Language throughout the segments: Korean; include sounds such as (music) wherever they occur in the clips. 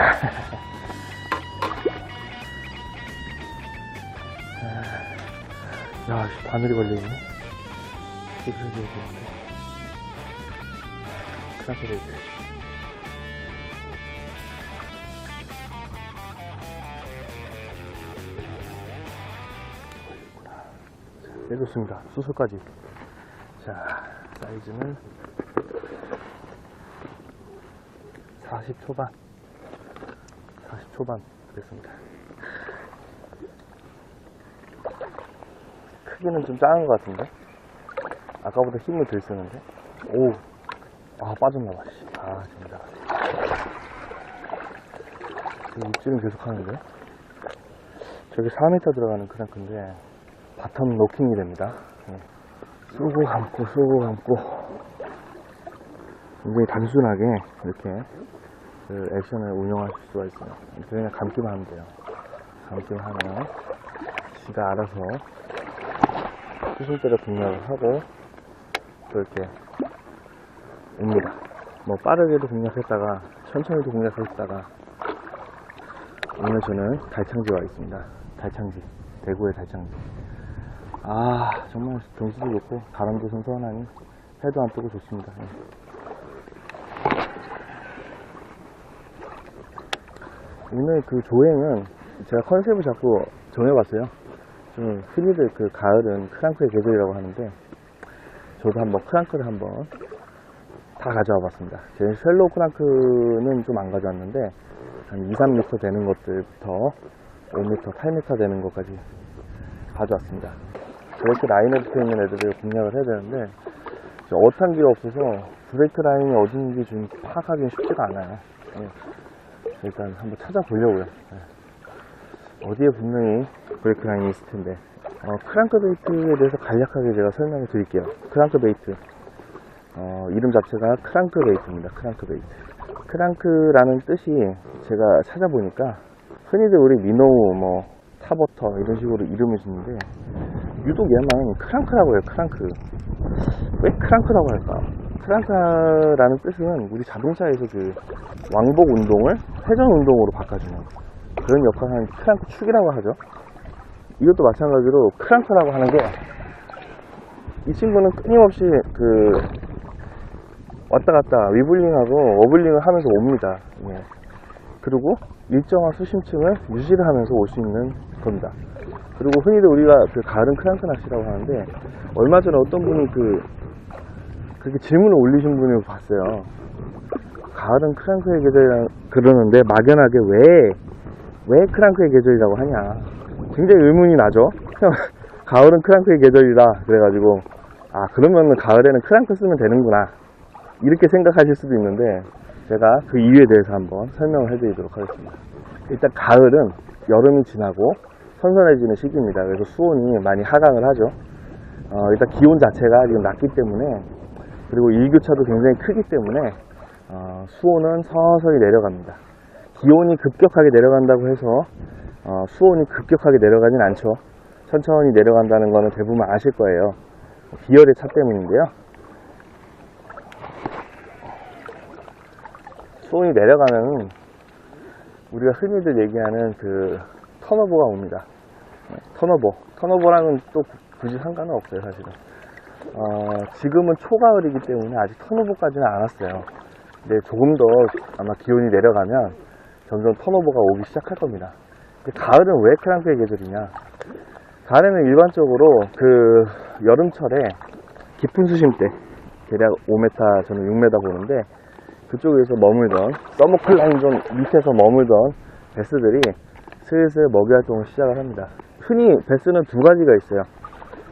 아. 아. 야, 바늘이 걸려있네. 이렇게 되겠네. 크라게 되겠네. 내줬습니다. 수술까지. 자, 사이즈는 40 초반. 40 초반 됐습니다. 크기는 좀 작은 것 같은데? 아까보다 힘을 덜 쓰는데? 오! 아, 빠졌나 봐, 씨. 아, 진짜. 입질은 계속 하는데? 저기 4m 들어가는 크랭크인데, 바텀 노킹이 됩니다. 네. 쏘고 감고, 쏘고 감고. 굉장히 단순하게, 이렇게, 그 액션을 운영하실 수가 있어요. 그냥 감기만 하면 돼요. 감기만 하면, 지가 알아서 수술대로 공략을 하고 또 이렇게 옵니다. 뭐 빠르게도 공략했다가 천천히도 공략했다가 오늘 저는 달창지 와 있습니다. 달창지 대구의 달창지. 아 정말 경치도 좋고 바람도 선선하니 해도 안 뜨고 좋습니다. 오늘 그 조행은 제가 컨셉을 자꾸 정해봤어요. 좀 흔히들 그 가을은 크랑크의 계절이라고 하는데 저도 한번 크랑크를 한번 다 가져와 봤습니다. 제 셀로우 크랑크는 좀 안 가져왔는데 한 2, 3m 되는 것들부터 5m, 8m 되는 것까지 가져왔습니다. 저렇게 라인에 붙어 있는 애들을 공략을 해야 되는데 저 어탄기가 없어서 브레이크 라인이 어딘지 좀 파악하기는 쉽지가 않아요. 예. 일단 한번 찾아보려고요. 예. 어디에 분명히 브레이크 라인이 있을 텐데 어, 크랑크 베이트에 대해서 간략하게 제가 설명을 드릴게요 크랑크 베이트 어, 이름 자체가 크랑크 베이트입니다 크랑크 베이트 크랑크라는 뜻이 제가 찾아보니까 흔히들 우리 미노우 뭐 타버터 이런 식으로 이름을 짓는데 유독 얘만 크랑크라고 해요 크랑크 왜 크랑크라고 할까 크랑크라는 뜻은 우리 자동차에서 그 왕복 운동을 회전 운동으로 바꿔주는 그런 역할을 하는 크랑크 축이라고 하죠. 이것도 마찬가지로 크랑크라고 하는 게 이 친구는 끊임없이 그 왔다 갔다 위블링하고 어블링을 하면서 옵니다. 예. 그리고 일정한 수심층을 유지를 하면서 올 수 있는 겁니다. 그리고 흔히들 우리가 그 가을은 크랑크 낚시라고 하는데 얼마 전에 어떤 분이 그 그렇게 질문을 올리신 분을 봤어요. 가을은 크랑크의 계절이라 그러는데 막연하게 왜 왜 크랑크의 계절이라고 하냐. 굉장히 의문이 나죠. (laughs) 가을은 크랑크의 계절이다. 그래가지고 아 그러면 가을에는 크랑크 쓰면 되는구나. 이렇게 생각하실 수도 있는데 제가 그 이유에 대해서 한번 설명을 해드리도록 하겠습니다. 일단 가을은 여름이 지나고 선선해지는 시기입니다. 그래서 수온이 많이 하강을 하죠. 어, 일단 기온 자체가 지금 낮기 때문에 그리고 일교차도 굉장히 크기 때문에 어, 수온은 서서히 내려갑니다 기온이 급격하게 내려간다고 해서 어, 수온이 급격하게 내려가진 않죠. 천천히 내려간다는 거는 대부분 아실 거예요. 비열의 차 때문인데요. 수온이 내려가면 우리가 흔히들 얘기하는 그 턴오버가 옵니다. 네, 턴오버. 턴오버랑은 또 굳이 상관은 없어요, 사실은. 어, 지금은 초가을이기 때문에 아직 턴오버까지는 안 왔어요. 근데 조금 더 아마 기온이 내려가면 점점 턴오버가 오기 시작할 겁니다. 가을은 왜 크랑크의 계절이냐? 가을에는 일반적으로 그 여름철에 깊은 수심대, 대략 5m, 저는 6m 보는데 그쪽에서 머물던 서머클라인존 밑에서 머물던 베스들이 슬슬 먹이 활동을 시작을 합니다. 흔히 베스는 두 가지가 있어요.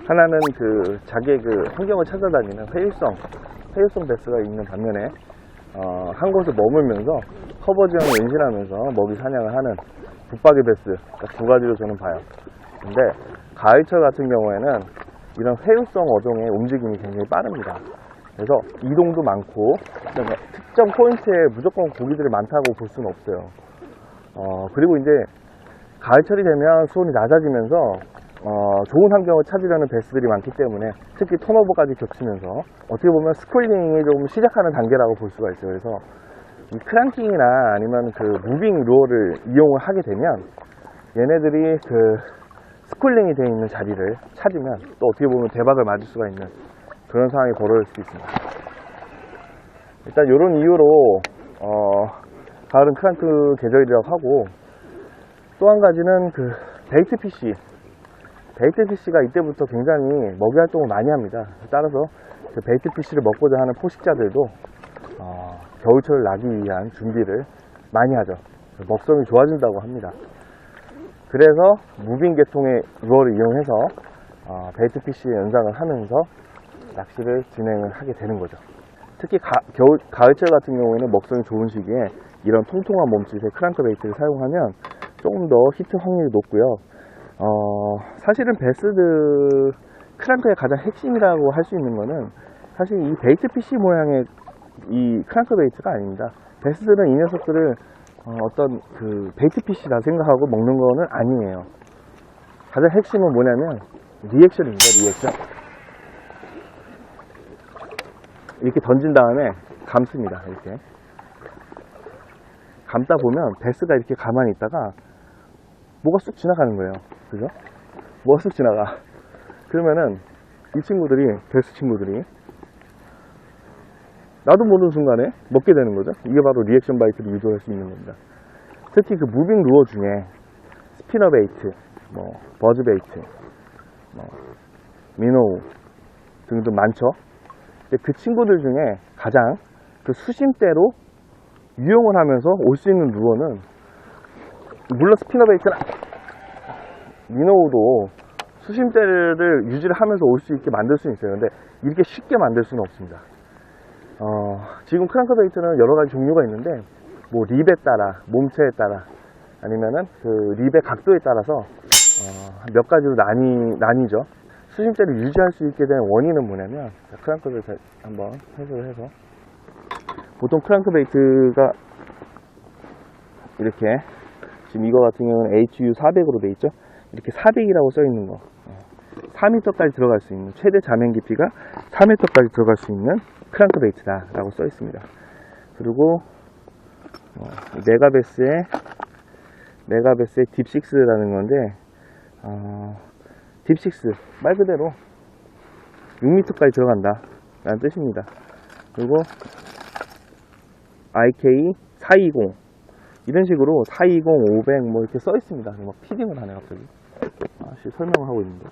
하나는 그 자기의 그 환경을 찾아다니는 회유성, 회유성 베스가 있는 반면에 어, 한 곳에 머물면서 커버 지형을 연신하면서 먹이 사냥을 하는 붙박이 베스 그두 가지로 저는 봐요. 근데 가을철 같은 경우에는 이런 회유성 어종의 움직임이 굉장히 빠릅니다. 그래서 이동도 많고 그다음에 특정 포인트에 무조건 고기들이 많다고 볼 수는 없어요. 어, 그리고 이제 가을철이 되면 수온이 낮아지면서 어, 좋은 환경을 찾으려는 베스들이 많기 때문에 특히 턴오버까지 겹치면서 어떻게 보면 스쿨링이 조금 시작하는 단계라고 볼 수가 있어요. 그래서 이 크랑킹이나 아니면 그 무빙 루어를 이용을 하게 되면 얘네들이 그 스쿨링이 되어 있는 자리를 찾으면 또 어떻게 보면 대박을 맞을 수가 있는 그런 상황이 벌어질 수 있습니다. 일단 이런 이유로 어, 가을은 크랑크 계절이라고 하고 또 한 가지는 그 베이트 PC 베이트 PC가 이때부터 굉장히 먹이 활동을 많이 합니다. 따라서 그 베이트 PC를 먹고자 하는 포식자들도 어, 겨울철을 나기 위한 준비를 많이 하죠. 먹성이 좋아진다고 합니다. 그래서 무빙 계통의 루어를 이용해서 어, 베이트 PC의 연상을 하면서 낚시를 진행을 하게 되는 거죠. 특히 가, 겨울, 가을철 같은 경우에는 먹성이 좋은 시기에 이런 통통한 몸짓의 크랑크 베이트를 사용하면 조금 더 히트 확률이 높고요. 어, 사실은 베스드 크랑크의 가장 핵심이라고 할 수 있는 거는 사실 이 베이트 PC 모양의 이 크랑크 베이트가 아닙니다. 베스드는 이 녀석들을 어, 떤그 베이트 PC다 생각하고 먹는 거는 아니에요. 가장 핵심은 뭐냐면 리액션입니다. 리액션. 이렇게 던진 다음에 감습니다. 이렇게. 감다 보면 베스가 이렇게 가만히 있다가 뭐가 쑥 지나가는 거예요. 그죠? 쑥 지나가. 그러면은 이 친구들이, 베스 친구들이 나도 모르는 순간에 먹게 되는 거죠. 이게 바로 리액션 바이트를 유도할 수 있는 겁니다. 특히 그 무빙 루어 중에 스피너 베이트, 뭐 버즈 베이트, 뭐 미노우 등등 많죠. 그 친구들 중에 가장 그 수심대로 유용을 하면서 올 수 있는 루어는 물론 스피너 베이트는 미노우도 수심대를 유지를 하면서 올 수 있게 만들 수는 있어요. 근데 이렇게 쉽게 만들 수는 없습니다. 어, 지금 크랑크 베이트는 여러 가지 종류가 있는데 뭐 립에 따라 몸체에 따라 아니면은 그 립의 각도에 따라서 어, 몇 가지로 나뉘 나뉘죠. 수심대를 유지할 수 있게 된 원인은 뭐냐면 자- 한번 해석을 해서 보통 크랑크 베이트가 이렇게 지금 이거 같은 경우는 HU 400으로 돼 있죠. 이렇게 400이라고 써 있는 거. 4m까지 들어갈 수 있는 최대 자면 깊이가 4m까지 들어갈 수 있는 크랑크 베이트다 라고 써 있습니다. 그리고 어, 메가베스의 메가베스의 딥식스라는 건데 어, 딥식스 말 그대로 6m까지 들어간다 라는 뜻입니다. 그리고 IK 420 이런 식으로 420, 500 뭐 이렇게 써 있습니다. 막 피딩을 하네 갑자기. 아씨 설명을 하고 있는데.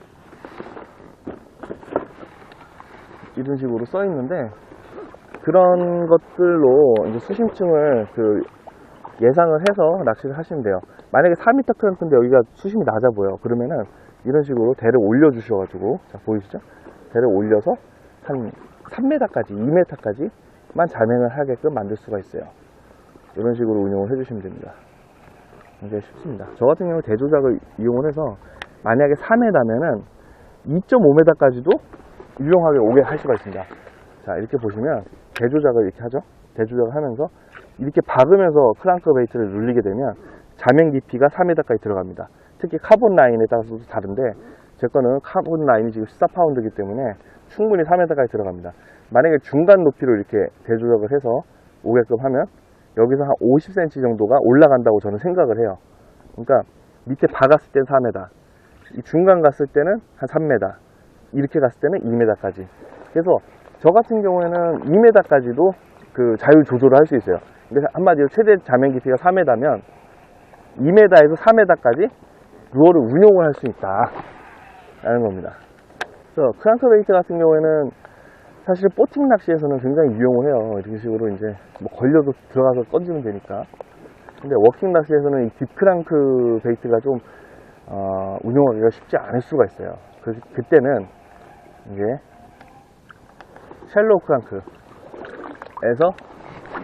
이런 식으로 써 있는데 그런 것들로 이제 수심층을 그 예상을 해서 낚시를 하시면 돼요. 만약에 4m 크랑크인데 여기가 수심이 낮아 보여. 그러면은 이런 식으로 대를 올려 주셔가지고 자 보이시죠? 대를 올려서 한 3m까지, 2m까지만 자맹을 하게끔 만들 수가 있어요. 이런 식으로 운용을 해주시면 됩니다. 굉장히 쉽습니다. 저 같은 경우 대조작을 이용을 해서 만약에 4m면은 2.5m까지도 유용하게 오게 할 수가 있습니다. 자, 이렇게 보시면 대조작을 이렇게 하죠. 대조작을 하면서 이렇게 박으면서 크랑크 베이트를 눌리게 되면 자면 깊이가 4m까지 들어갑니다. 특히 카본 라인에 따라서도 다른데 제 거는 카본 라인이 지금 14파운드이기 때문에 충분히 4m까지 들어갑니다. 만약에 중간 높이로 이렇게 대조작을 해서 오게끔 하면 여기서 한 50cm 정도가 올라간다고 저는 생각을 해요. 그러니까 밑에 박았을 땐 4m, 이 중간 갔을 때는 한 3m, 이렇게 갔을 때는 2m까지. 그래서 저 같은 경우에는 2m까지도 그 자율 조절을 할 수 있어요. 근데 한마디로 최대 자면 깊이가 4m면 2m에서 3m까지 루어를 운용을 할 수 있다. 라는 겁니다. 그래서 크랑크 베이트 같은 경우에는 사실 보팅 낚시에서는 굉장히 유용을 해요. 이런 식으로 이제 뭐 걸려도 들어가서 던지면 되니까. 근데 워킹 낚시에서는 이 딥크랑크 베이트가 좀 어, 운용하기가 쉽지 않을 수가 있어요. 그, 그때는 이제 샬로우 크랑크에서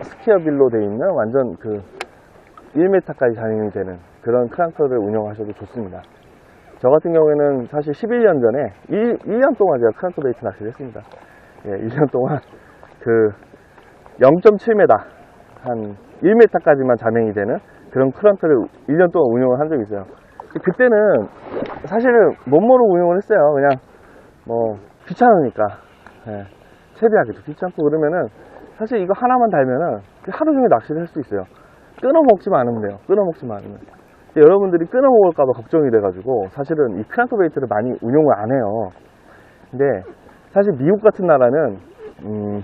스퀘어 빌로 되어 있는 완전 그 1m까지 잔인이 되는 그런 크랑크를 운영하셔도 좋습니다. 저 같은 경우에는 사실 11년 전에 1, 1년 동안 제가 크랑크 베이트 낚시를 했습니다. 예, 1년 동안 그 0.7m 한 1m까지만 자맹이 되는 그런 크랑크를 1년 동안 운영을 한 적이 있어요. 그때는 사실은 몸모로 운영을 했어요. 그냥 뭐 귀찮으니까 예, 채비하기도 귀찮고 그러면은 사실 이거 하나만 달면은 하루 종일 낚시를 할 수 있어요. 끊어 먹지만 않으면 돼요. 끊어 먹지만 않으면. 여러분들이 끊어 먹을까봐 걱정이 돼가지고 사실은 이 크랑크 베이트를 많이 운용을 안 해요. 근데 사실 미국 같은 나라는 음,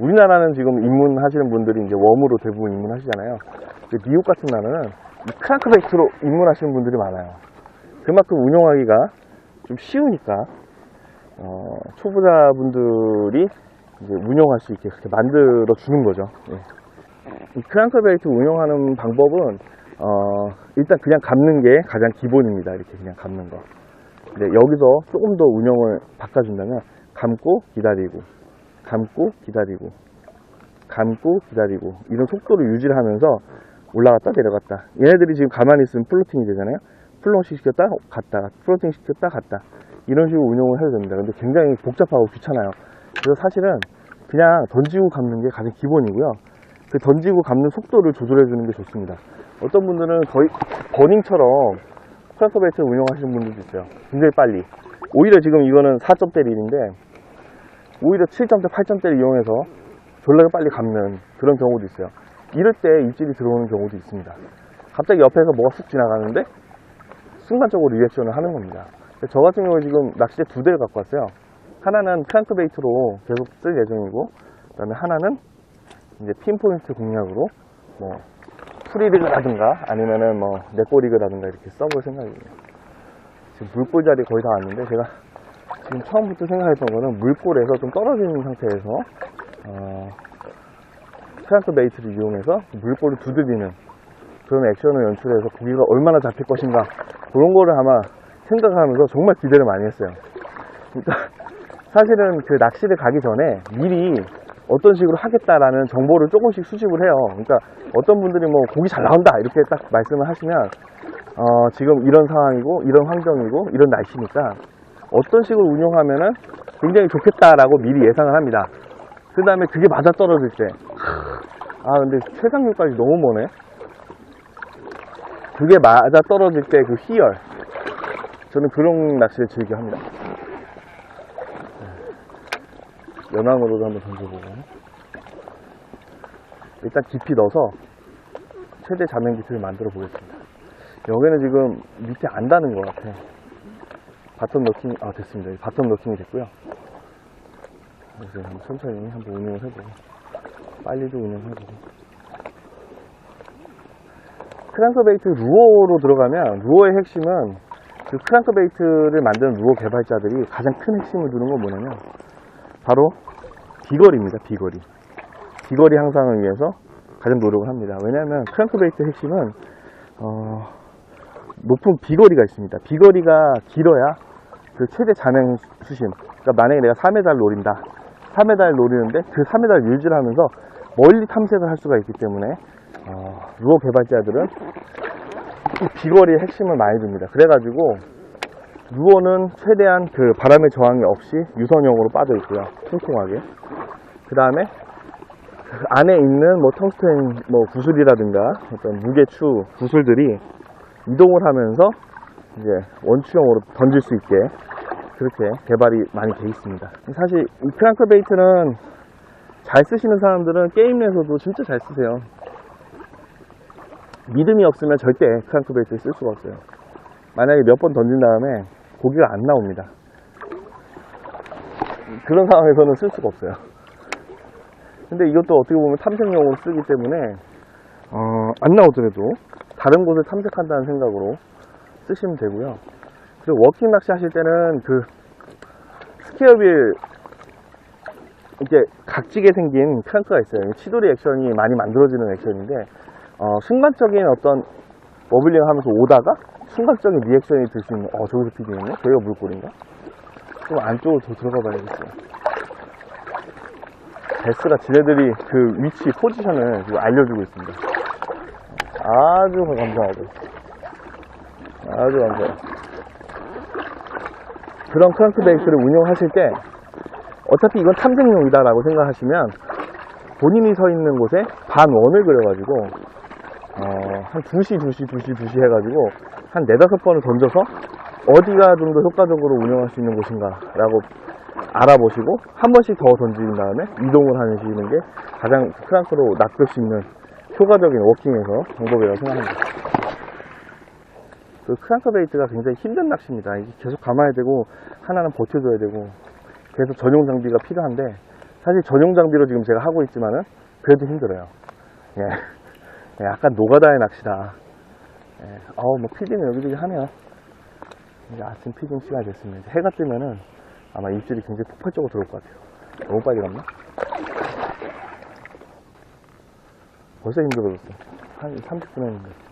우리나라는 지금 입문하시는 분들이 이제 웜으로 대부분 입문하시잖아요. 미국 같은 나라는 이 크랑크 베이트로 입문하시는 분들이 많아요. 그만큼 운용하기가 좀 쉬우니까 어, 초보자분들이 이제 운용할 수 있게 그렇게 만들어 주는 거죠. 예. 이 크랑크 베이트 운용하는 방법은 어, 일단 그냥 감는 게 가장 기본입니다. 이렇게 그냥 감는 거. 근데 여기서 조금 더 운영을 바꿔준다면 감고 기다리고 감고 기다리고 감고 기다리고 이런 속도를 유지를 하면서 올라갔다 내려갔다. 얘네들이 지금 가만히 있으면 플로팅이 되잖아요. 플로팅 시켰다 갔다. 플로팅 시켰다 갔다. 이런 식으로 운용을 해야 됩니다. 근데 굉장히 복잡하고 귀찮아요. 그래서 사실은 그냥 던지고 감는 게 가장 기본이고요. 그 던지고 감는 속도를 조절해 주는 게 좋습니다. 어떤 분들은 거의 버닝처럼 크랑크베이트를 운영하시는 분들도 있어요. 굉장히 빨리. 오히려 지금 이거는 4점대 릴인데 오히려 7점대, 8점대를 이용해서 졸라게 빨리 감는 그런 경우도 있어요. 이럴 때 입질이 들어오는 경우도 있습니다. 갑자기 옆에서 뭐가 쑥 지나가는데 순간적으로 리액션을 하는 겁니다. 저 같은 경우에 지금 낚싯대 두 대를 갖고 왔어요. 하나는 크랭크베이트로 계속 쓸 예정이고, 그 다음에 하나는 이제 핀포인트 공략으로 뭐 프리리그라든가 아니면은 뭐 넷볼리그라든가 이렇게 써볼 생각이에요. 지금 물볼 자리 거의 다 왔는데 제가 지금 처음부터 생각했던 거는 물볼에서 좀 떨어지는 상태에서 어, 크랑크 베이트를 이용해서 물볼을 두드리는 그런 액션을 연출해서 고기가 얼마나 잡힐 것인가 그런 거를 아마 생각하면서 정말 기대를 많이 했어요. 그러니까 (laughs) 사실은 그 낚시를 가기 전에 미리 어떤 식으로 하겠다라는 정보를 조금씩 수집을 해요. 그러니까 어떤 분들이 뭐 고기 잘 나온다 이렇게 딱 말씀을 하시면 어, 지금 이런 상황이고 이런 환경이고 이런 날씨니까 어떤 식으로 운영하면은 굉장히 좋겠다라고 미리 예상을 합니다. 그 다음에 그게 맞아 떨어질 때. 아, 근데 최상류까지 너무 머네. 그게 맞아 떨어질 때 그 희열. 저는 그런 낚시를 즐겨 합니다. 연안으로도 한번 던져보고. 일단 깊이 넣어서 최대 자면 깊이를 만들어 보겠습니다. 여기는 지금 밑에 안 닿는 것 같아. 바텀 넣킹, 아, 됐습니다. 바텀 넣킹이 됐고요. 한번 천천히 한번 운영을 해보고, 빨리도 운영해보고. 크랑크베이트 루어로 들어가면, 루어의 핵심은 그 크랑크베이트를 만드는 루어 개발자들이 가장 큰 핵심을 두는 건 뭐냐면, 바로 비거리입니다, 비거리. 비거리 향상을 위해서 가장 노력을 합니다. 왜냐하면 크랑크베이트 핵심은, 어, 높은 비거리가 있습니다. 비거리가 길어야 그 최대 잔행 수심. 그러니까 만약에 내가 3m를 노린다. 3m를 노리는데 그 3m를 유지를 하면서 멀리 탐색을 할 수가 있기 때문에 어, 루어 개발자들은 이 비거리의 핵심을 많이 둡니다. 그래가지고 루어는 최대한 그 바람의 저항이 없이 유선형으로 빠져 있고요. 통통하게. 그 다음에 그 안에 있는 뭐 텅스텐 뭐 구슬이라든가 어떤 무게추 구슬들이 이동을 하면서 이제 원추형으로 던질 수 있게 그렇게 개발이 많이 돼 있습니다. 사실 이 크랑크 베이트는 잘 쓰시는 사람들은 게임 내에서도 진짜 잘 쓰세요. 믿음이 없으면 절대 크랑크 베이트를 쓸 수가 없어요. 만약에 몇 번 던진 다음에 고기가 안 나옵니다. 그런 상황에서는 쓸 수가 없어요. 근데 이것도 어떻게 보면 탐색용으로 쓰기 때문에 어, 안 나오더라도 다른 곳을 탐색한다는 생각으로 쓰시면 되고요. 그리고 워킹 낚시 하실 때는 그 스퀘어빌 이렇게 각지게 생긴 크랑크가 있어요. 치돌이 액션이 많이 만들어지는 액션인데 어, 순간적인 어떤 워블링 하면서 오다가 순간적인 리액션이 들 수 있는 어 저기서 피디했네? 저기가 물골인가? 좀 안쪽으로 더 들어가 봐야겠어요. 베스가 지네들이 그 위치 포지션을 알려주고 있습니다. 아주 감사하죠. 아주 감사해요. 그런 크랑크 베이스를 운영하실 때 어차피 이건 탐색용이다 라고 생각하시면 본인이 서 있는 곳에 반원을 그려가지고 어, 한 2시, 2시, 2시, 2시 해가지고 한 네다섯 번을 던져서 어디가 좀 더 효과적으로 운영할 수 있는 곳인가 라고 알아보시고 한 번씩 더 던진 다음에 이동을 하시는 게 가장 크랑크로 낚을 수 있는 효과적인 워킹에서 방법이라고 생각합니다. 그 크랑크 베이트가 굉장히 힘든 낚시입니다. 계속 감아야 되고 하나는 버텨줘야 되고 그래서 전용 장비가 필요한데 사실 전용 장비로 지금 제가 하고 있지만은 그래도 힘들어요. 예. 예, 약간 노가다의 낚시다. 예. 어우 뭐 피딩을 여기저기 하네요. 이제 아침 피딩 시간이 됐습니다. 해가 뜨면은 아마 입질이 굉장히 폭발적으로 들어올 것 같아요. 너무 빨리 갔나? 벌써 힘들어졌어. 한 30분 했는데.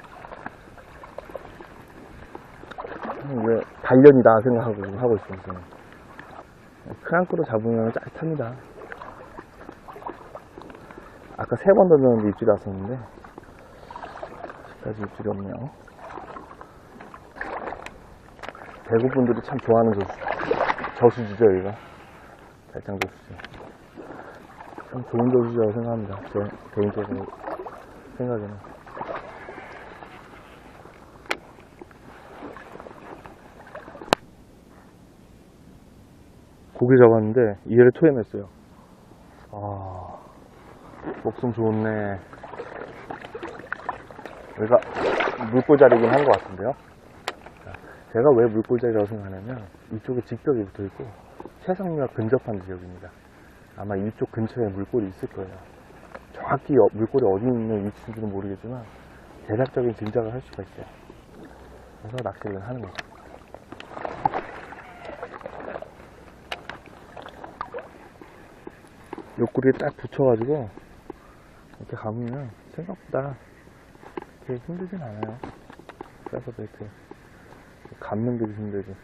왜 단련이다 생각하고 지금 하고 있어요. 저는. 크랑크로 잡으면 짜릿합니다. 아까 세 번 던졌는데 입질이 왔었는데 아직까지 입질이 없네요. 대구 분들이 참 좋아하는 저수, 저수지죠, 여기가. 달장 저수지. 참 좋은 저수지라고 생각합니다. 제 개인적으로 생각에는. 고기 잡았는데 이해를 토해냈어요. 아, 목숨 좋네. 여기가 물고자리긴 한 것 같은데요. 자, 제가 왜 물고자리라고 생각하냐면 이쪽에 직벽이 붙어 있고 해상류와 근접한 지역입니다. 아마 이쪽 근처에 물골이 있을 거예요. 정확히 어- 물골이 어디 있는 위치인지는 모르겠지만 대략적인 짐작을 할 수가 있어요. 그래서 낚시를 하는 거죠. 옆구리에 딱 붙여가지고 이렇게 감으면 생각보다 그렇게 힘들진 않아요. 그래서 이렇게 감는 게 힘들지.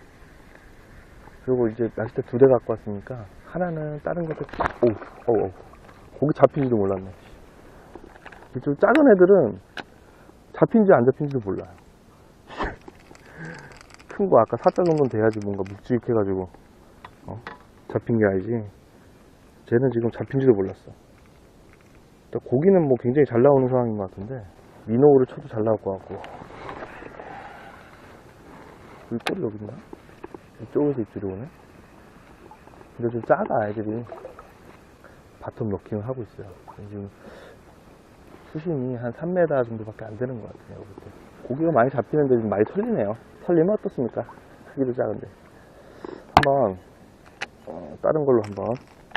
그리고 이제 낚싯대 두 대 갖고 왔으니까 하나는 다른 것도 오, 오, 오. 고기 잡힌지도 몰랐네. 이쪽 작은 애들은 잡힌지 안 잡힌지도 몰라요. (laughs) 큰 거 아까 사자 정도는 돼야지 뭔가 묵직해가지고 어? 잡힌 게 아니지. 쟤는 지금 잡힌지도 몰랐어. 고기는 뭐 굉장히 잘 나오는 상황인 것 같은데 미노우를 쳐도 잘 나올 것 같고. 이 꼬리 여기 있나? 이쪽에서 입질이 오네? 근데 좀 작아, 애들이. 바텀 넣기는 하고 있어요. 지금 수심이 한 3m 정도밖에 안 되는 것 같아요. 볼 때. 고기가 많이 잡히는데 좀 많이 털리네요. 털리면 어떻습니까? 크기도 작은데. 한번, 어, 다른 걸로 한번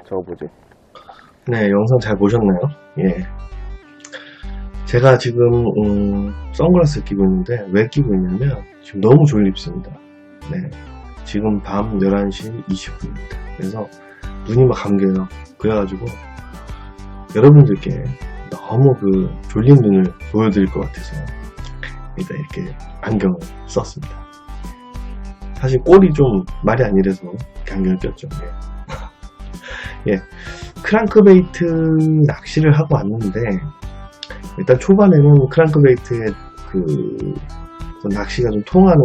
적어보지. 네, 영상 잘 보셨나요? 예. 제가 지금, 음, 선글라스 끼고 있는데, 왜 끼고 있냐면, 지금 너무 졸립습니다. 네. 지금 밤 11시 20분입니다. 그래서, 눈이 막 감겨요. 그래가지고, 여러분들께 너무 그, 졸린 눈을 보여드릴 것 같아서, 일단 이렇게 안경을 썼습니다. 사실 꼴이 좀 말이 아니라서 안경을 꼈죠. 예. 예. 크랑크베이트 낚시를 하고 왔는데 일단 초반에는 크랑크베이트의 그, 그 낚시가 좀 통하는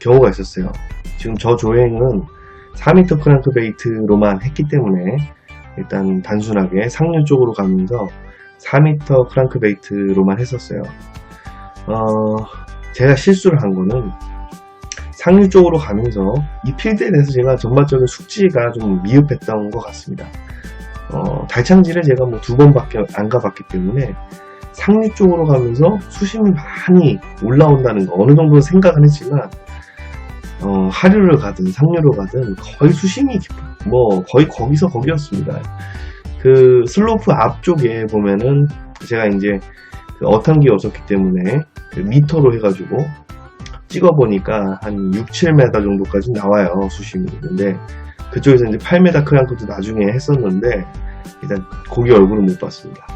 경우가 있었어요. 지금 저 조행은 4m 크랑크베이트로만 했기 때문에 일단 단순하게 상류 쪽으로 가면서 4m 크랑크베이트로만 했었어요. 어, 제가 실수를 한 거는 상류 쪽으로 가면서 이 필드에 대해서 제가 전반적인 숙지가 좀 미흡했던 것 같습니다. 어, 달창지를 제가 뭐 두 번밖에 안 가봤기 때문에 상류 쪽으로 가면서 수심이 많이 올라온다는 거 어느 정도는 생각은 했지만 어, 하류를 가든 상류로 가든 거의 수심이 깊어요. 뭐 거의 거기서 거기였습니다. 그 슬로프 앞쪽에 보면은 제가 이제 그 어탕기 였었기 때문에 그 미터로 해가지고 찍어보니까 한 6, 7m 정도까지 나와요 수심이 근데 그쪽에서 이제 8m 크랑크도 나중에 했었는데 일단 고기 얼굴은 못 봤습니다.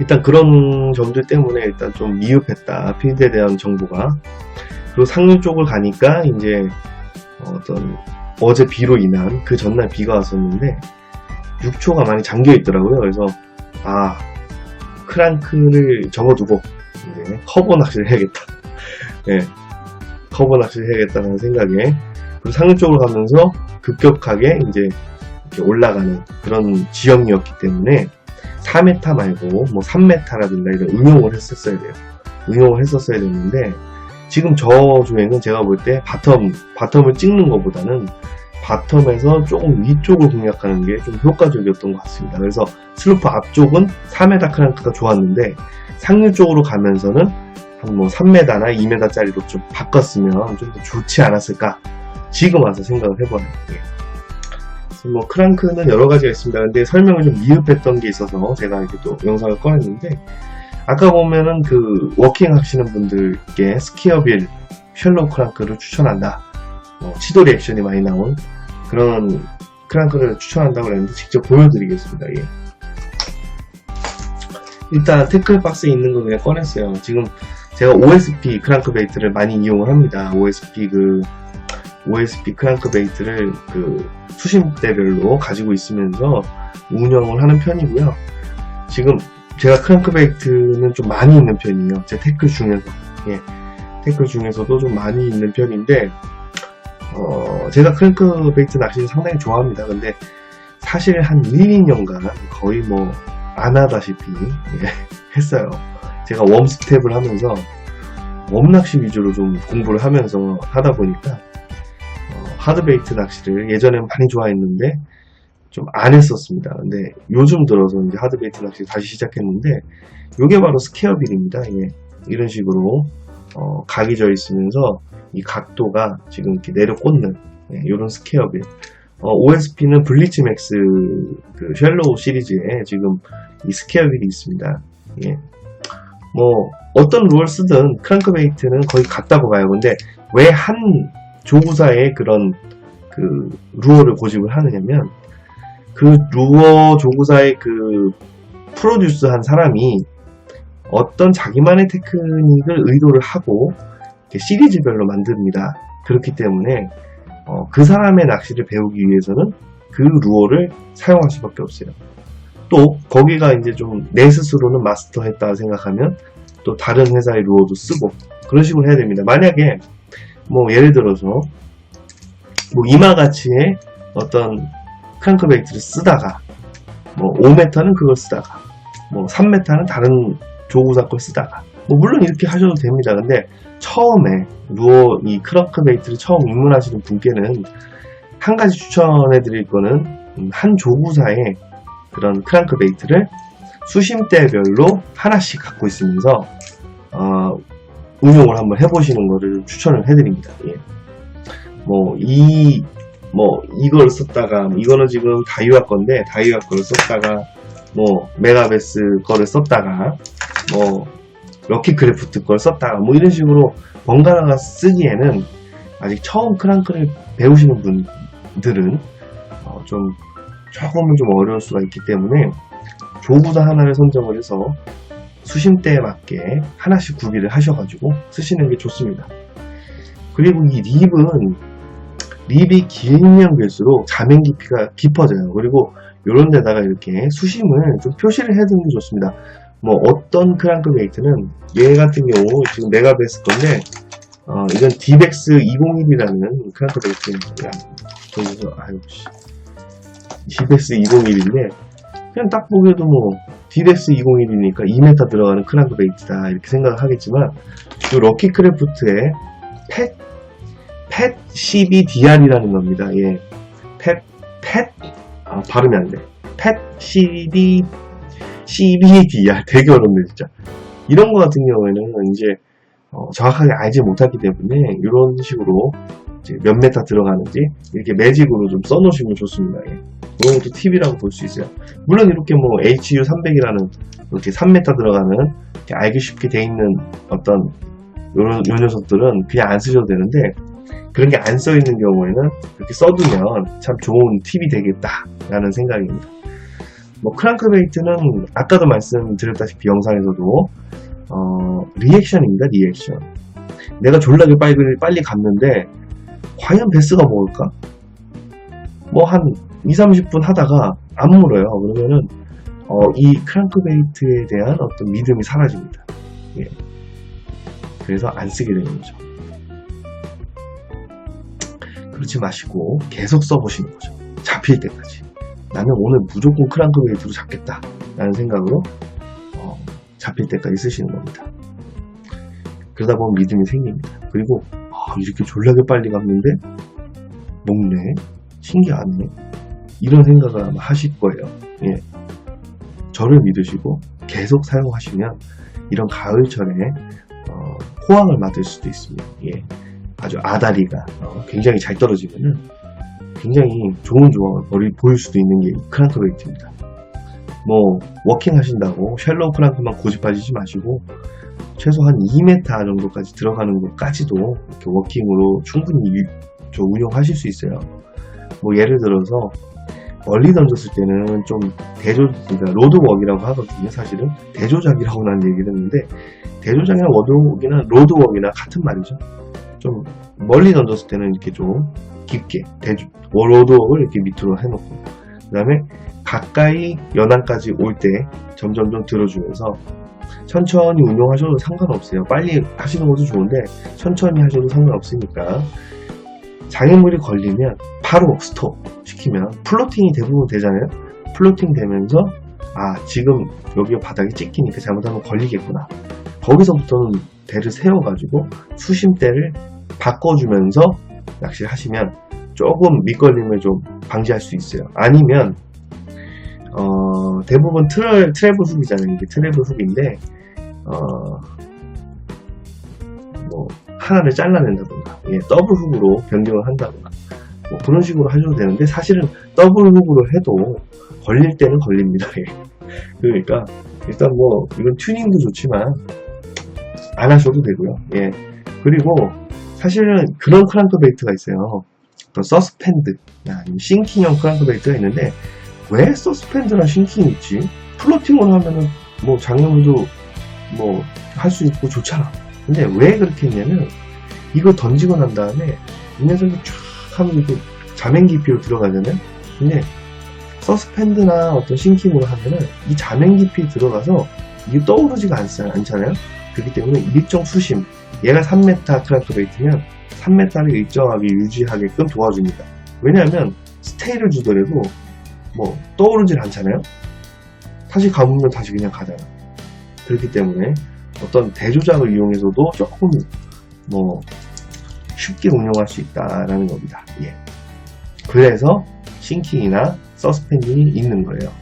일단 그런 점들 때문에 일단 좀 미흡했다 필드에 대한 정보가 그리고 상류 쪽을 가니까 이제 어떤 어제 비로 인한 그 전날 비가 왔었는데 6초가 많이 잠겨 있더라고요. 그래서 아 크랑크를 접어두고 이제 커버 낚시를 해야겠다. 예, 커버 낚시를 해야겠다는 생각에 그리고 상류 쪽으로 가면서 급격하게 이제 올라가는 그런 지역이었기 때문에 4m 말고 뭐 3m라든가 이런 응용을 했었어야 돼요. 응용을 했었어야 됐는데 지금 저 조행은 제가 볼 때 바텀 바텀을 찍는 것보다는 바텀에서 조금 위쪽을 공략하는 게 좀 효과적이었던 것 같습니다. 그래서 슬로프 앞쪽은 4m 크랑크가 좋았는데 상류 쪽으로 가면서는 한 뭐 3m나 2m짜리로 좀 바꿨으면 좀 더 좋지 않았을까 지금 와서 생각을 해봐요. 예. 뭐 크랑크는 여러 가지가 있습니다. 근데 설명을 좀 미흡했던 게 있어서 제가 이렇게 또 영상을 꺼냈는데 아까 보면은 그 워킹 하시는 분들께 스키어빌 셜로 크랑크를 추천한다. 어, 치도 리액션이 많이 나온 그런 크랑크를 추천한다고 그랬는데 직접 보여드리겠습니다. 예. 일단 태클 박스에 있는 거 그냥 꺼냈어요. 지금 제가 OSP 크랑크 베이트를 많이 이용을 합니다. OSP 그 OSP 크랑크 베이트를 그 수심대별로 가지고 있으면서 운영을 하는 편이고요. 지금 제가 크랑크 베이트는 좀 많이 있는 편이에요. 제 태클 중에서 예, 태클 중에서도 좀 많이 있는 편인데 어, 제가 크랭크 베이트 낚시를 상당히 좋아합니다. 근데 사실 한 1, 2년간 거의 뭐 안 하다시피 예, (laughs) 했어요. 제가 웜 스텝을 하면서 웜 낚시 위주로 좀 공부를 하면서 하다 보니까 어, 하드 베이트 낚시를 예전엔 많이 좋아했는데 좀 안 했었습니다. 근데 요즘 들어서 이제 하드 베이트 낚시 다시 시작했는데 이게 바로 스퀘어빌입니다. 예, 이런 식으로 어, 각이 져 있으면서 이 각도가 지금 이렇게 내려 꽂는 이런 스퀘어빌. 어, OSP는 블리치 맥스 그 쉘로우 시리즈에 지금 이 스퀘어빌이 있습니다. 예. 뭐 어떤 루어를 쓰든 크랭크베이트는 거의 같다고 봐요. 근데 왜 한 조구사의 그런 그 루어를 고집을 하느냐면 그 루어 조구사의 그 프로듀스한 사람이 어떤 자기만의 테크닉을 의도를 하고 시리즈별로 만듭니다. 그렇기 때문에 어, 그 사람의 낚시를 배우기 위해서는 그 루어를 사용할 수밖에 없어요. 또 거기가 이제 좀 내 스스로는 마스터했다 생각하면 또 다른 회사의 루어도 쓰고 그런 식으로 해야 됩니다. 만약에 뭐 예를 들어서 뭐 이마가치의 어떤 크랭크베이트를 쓰다가 뭐 5m는 그걸 쓰다가 뭐 3m는 다른 조구사 걸 쓰다가 뭐 물론 이렇게 하셔도 됩니다. 근데 처음에 루어 이 크렁크 베이트를 처음 입문하시는 분께는 한 가지 추천해 드릴 거는 음, 한 조구사의 그런 크랑크 베이트를 수심대별로 하나씩 갖고 있으면서 어, 운용을 한번 해보시는 거를 추천을 해드립니다. 예. 뭐, 이, 뭐, 이걸 썼다가, 이거는 지금 다이와 건데, 다이와 거를 썼다가, 뭐, 메가베스 거를 썼다가, 뭐, 럭키 크래프트 걸 썼다가, 뭐, 이런 식으로 번갈아가 쓰기에는 아직 처음 크랑크를 배우시는 분들은 어, 좀 조금은 좀 어려울 수가 있기 때문에 조구사 하나를 선정을 해서 수심대에 맞게 하나씩 구비를 하셔가지고 쓰시는 게 좋습니다. 그리고 이 립은 립이 길면 길수록 자면 깊이가 깊어져요. 그리고 이런 데다가 이렇게 수심을 좀 표시를 해두는 게 좋습니다. 뭐 어떤 크랑크 베이트는 얘 같은 경우 지금 내가 뵀을 건데 어, 이건 디벡스 201이라는 크랑크 베이트입니다. 저기서 아유 씨 디벡스 201인데 그냥 딱 보기에도 뭐 디렉스 201이니까 2m 들어가는 크랑크 베이트다 이렇게 생각을 하겠지만 이 럭키 크래프트의 펫, 펫 CBDR이라는 겁니다. 예. 펫, 펫, 아, 발음이 안 돼. 펫 CB, CBDR. (laughs) 되게 어렵네, 진짜. 이런 거 같은 경우에는 이제 어, 정확하게 알지 못하기 때문에 이런 식으로 몇 메타 들어가는지 이렇게 매직으로 좀 써놓으시면 좋습니다. 예. 그런 것도 팁이라고 볼 수 있어요. 물론 이렇게 뭐 HU300이라는 이렇게 3m 들어가는 이렇게 알기 쉽게 돼 있는 어떤 요, 요 녀석들은 그냥 안 쓰셔도 되는데 그런 게 안 써 있는 경우에는 이렇게 써두면 참 좋은 팁이 되겠다라는 생각입니다. 뭐 크랑크 베이트는 아까도 말씀드렸다시피 영상에서도 어, 리액션입니다. 리액션. 내가 졸라게 빨리 빨리 갔는데 과연 베스가 먹을까? 뭐 한 2, 30분 하다가 안 물어요. 그러면은 어, 이 크랑크베이트에 대한 어떤 믿음이 사라집니다. 예. 그래서 안 쓰게 되는 거죠. 그렇지 마시고 계속 써보시는 거죠. 잡힐 때까지. 나는 오늘 무조건 크랑크베이트로 잡겠다. 라는 생각으로 어, 잡힐 때까지 쓰시는 겁니다. 그러다 보면 믿음이 생깁니다. 그리고 아, 이렇게 졸라게 빨리 갔는데 먹네. 신기하네. 이런 생각을 아마 하실 거예요. 예. 저를 믿으시고 계속 사용하시면 이런 가을철에 어, 호황을 맞을 수도 있습니다. 예. 아주 아다리가 어, 굉장히 잘 떨어지면은 굉장히 좋은 벌이 보일 수도 있는 게 크랑크베이트입니다. 뭐 워킹 하신다고 샬로우 크랑크만 고집 하시지 마시고 최소 한 2m 정도까지 들어가는 것까지도 이렇게 워킹으로 충분히 유- 저 운용하실 수 있어요. 뭐 예를 들어서 멀리 던졌을 때는 좀 대조, 그러니까 로드웍이라고 하거든요. 사실은 대조작이라고 난 얘기를 했는데 대조작이나 워드웍이나 로드웍이나 같은 말이죠. 좀 멀리 던졌을 때는 이렇게 좀 깊게 대조, 로드웍을 이렇게 밑으로 해놓고 그 다음에 가까이 연안까지 올 때 점점점 들어주면서 천천히 운용하셔도 상관없어요. 빨리 하시는 것도 좋은데 천천히 하셔도 상관없으니까 장애물이 걸리면 바로 스톱 시키면 플로팅이 대부분 되잖아요. 플로팅 되면서 아 지금 여기 바닥에 찍히니까 잘못하면 걸리겠구나. 거기서부터는 대를 세워가지고 수심대를 바꿔주면서 낚시를 하시면 조금 밑걸림을 좀 방지할 수 있어요. 아니면 어, 대부분 트럴, 트래블 훅이잖아요. 이게 트래블 훅인데 어, 뭐 하나를 잘라낸다던가 예, 더블 훅으로 변경을 한다거나 뭐 그런 식으로 하셔도 되는데 사실은 더블 훅으로 해도 걸릴 때는 걸립니다. (laughs) 예. 그러니까 일단 뭐 이건 튜닝도 좋지만 안 하셔도 되고요. 예. 그리고 사실은 그런 크랑크 베이트가 있어요. 또 서스펜드 아니면 싱킹형 크랑크 베이트가 있는데 왜 서스펜드나 싱킹이 있지? 플로팅으로 하면은 뭐 장애물도 뭐 할 수 있고 좋잖아. 근데 왜 그렇게 했냐면 이거 던지고 난 다음에 이 녀석이 쫙 하면 이렇게 자맹 깊이로 들어가잖아요. 근데 서스펜드나 어떤 싱킹으로 하면은 이 자맹 깊이 들어가서 이게 떠오르지가 않, 않잖아요. 그렇기 때문에 일정 수심 얘가 3m 크라토베이트면 3m를 일정하게 유지하게끔 도와줍니다. 왜냐하면 스테이를 주더라도 뭐 떠오르질 않잖아요. 다시 감으면 다시 그냥 가잖아. 그렇기 때문에 어떤 대조작을 이용해서도 조금 뭐 쉽게 운영할 수 있다라는 겁니다. 예. 그래서 싱킹이나 서스펜딩이 있는 거예요.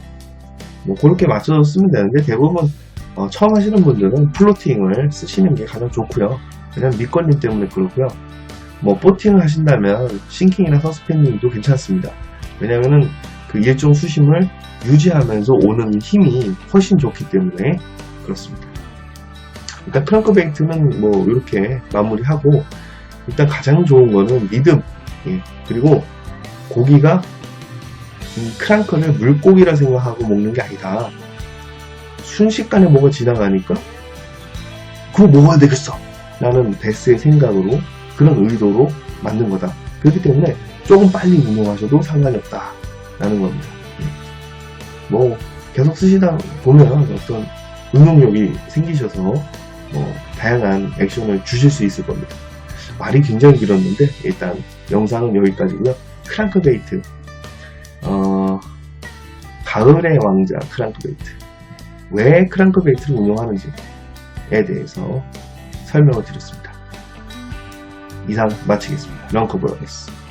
뭐 그렇게 맞춰서 쓰면 되는데 대부분 어, 처음 하시는 분들은 플로팅을 쓰시는 게 가장 좋고요. 왜냐면 밑걸림 때문에 그렇고요. 뭐 보팅을 하신다면 싱킹이나 서스펜딩도 괜찮습니다. 왜냐면은 그 일정 수심을 유지하면서 오는 힘이 훨씬 좋기 때문에 그렇습니다. 일단 크랑크베이트는 뭐 이렇게 마무리하고 일단 가장 좋은 거는 리듬 예, 그리고 고기가 이 크랑크를 물고기라 생각하고 먹는 게 아니다. 순식간에 뭐가 지나가니까 그거 먹어야 되겠어 라는 베스의 생각으로 그런 의도로 만든 거다. 그렇기 때문에 조금 빨리 운용하셔도 상관이 없다 라는 겁니다. 예. 뭐 계속 쓰시다 보면 어떤 응용력이 생기셔서 뭐 다양한 액션을 주실 수 있을 겁니다. 말이 굉장히 길었는데 일단 영상은 여기까지고요. 크랑크베이트 어, 가을의 왕자 크랑크베이트 왜 크랑크베이트를 운영하는지에 대해서 설명을 드렸습니다. 이상 마치겠습니다. 런커브라더스